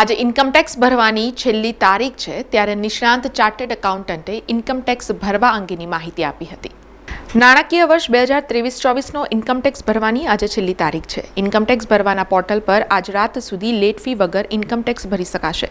આજે ઇન્કમટેક્સ ભરવાની છેલ્લી તારીખ છે, ત્યારે નિષ્ણાંત ચાર્ટર્ડ એકાઉન્ટન્ટે ઇન્કમટેક્સ ભરવા અંગેની માહિતી આપી હતી. નાણાકીય વર્ષ બે હજાર ત્રેવીસ ચોવીસનો ઇન્કમટેક્સ ભરવાની આજે છેલ્લી તારીખ છે. ઇન્કમટેક્સ ભરવાના પોર્ટલ પર આજ રાત સુધી લેટ ફી વગર ઇન્કમટેક્સ ભરી શકાશે.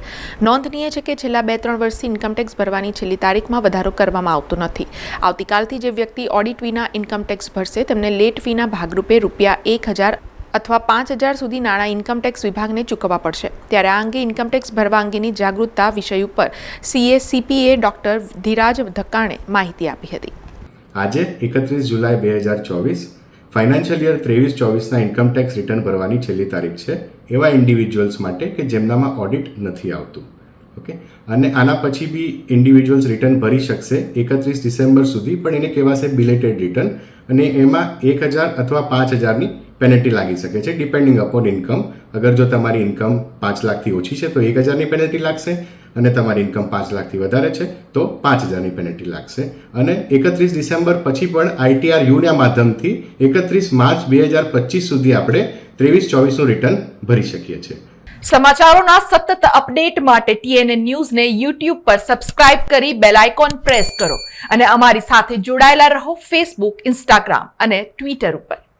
નોંધનીય છે કે છેલ્લા બે ત્રણ વર્ષથી ઇન્કમટેક્સ ભરવાની છેલ્લી તારીખમાં વધારો કરવામાં આવતો નથી. આવતીકાલથી જે વ્યક્તિ ઓડિટ વિના ઇન્કમટેક્સ ભરશે, તેમને લેટ ફીના ભાગરૂપે રૂપિયા એક હજાર અથવા પાંચ હજાર સુધી નાણાં ઇન્કમટેક્સ વિભાગને ચૂકવવા પડશે. ત્યારે આ અંગે ઇન્કમટેક્સ ભરવા અંગેની જાગૃતતા વિષય ઉપર સીએસીપીએ ડોક્ટર ધીરાજ ધક્કાણે માહિતી આપી હતી. આજે એકત્રીસ જુલાઈ બે હજાર ચોવીસ ફાઇનાન્શિયલ યર ત્રેવીસ ચોવીસના ઇન્કમટેક્સ રિટર્ન ભરવાની છેલ્લી તારીખ છે, એવા ઇન્ડિવિજ્યુઅલ્સ માટે કે જેમનામાં ઓડિટ નથી આવતું. ઓકે અને આના પછી બી ઇન્ડિવિજ્યુઅલ્સ રિટર્ન ભરી શકશે એકત્રીસ ડિસેમ્બર સુધી, પણ એને કહેવાશે બિલેટેડ રિટર્ન અને એમાં એક હજાર અથવા પાંચ હજારની પેનલ્ટી લાગી શકે છે ડિપેન્ડિંગ અપોન ઇન્કમ અગર જો તમારી ઇન્કમ પાંચ લાખથી ઓછી છે, તો એક હજારની પેનલ્ટી લાગશે અને તમારી ઇન્કમ પાંચ લાખથી વધારે છે, તો પાંચ હજારની પેનલ્ટી લાગશે. અને એકત્રીસ ડિસેમ્બર પછી પણ આઈટીઆર યુના માધ્યમથી એકત્રીસ માર્ચ બે હજાર પચીસ સુધી આપણે ત્રેવીસ ચોવીસનું રિટર્ન ભરી શકીએ છીએ. સમાચારોના સતત અપડેટ માટે ટીએનએ ન્યૂઝને યુટ્યુબ પર સબસ્ક્રાઇબ કરી બેલ આઇકોન પ્રેસ કરો અને અમારી સાથે જોડાયેલા રહો ફેસબુક ઇન્સ્ટાગ્રામ અને ટ્વિટર ઉપર.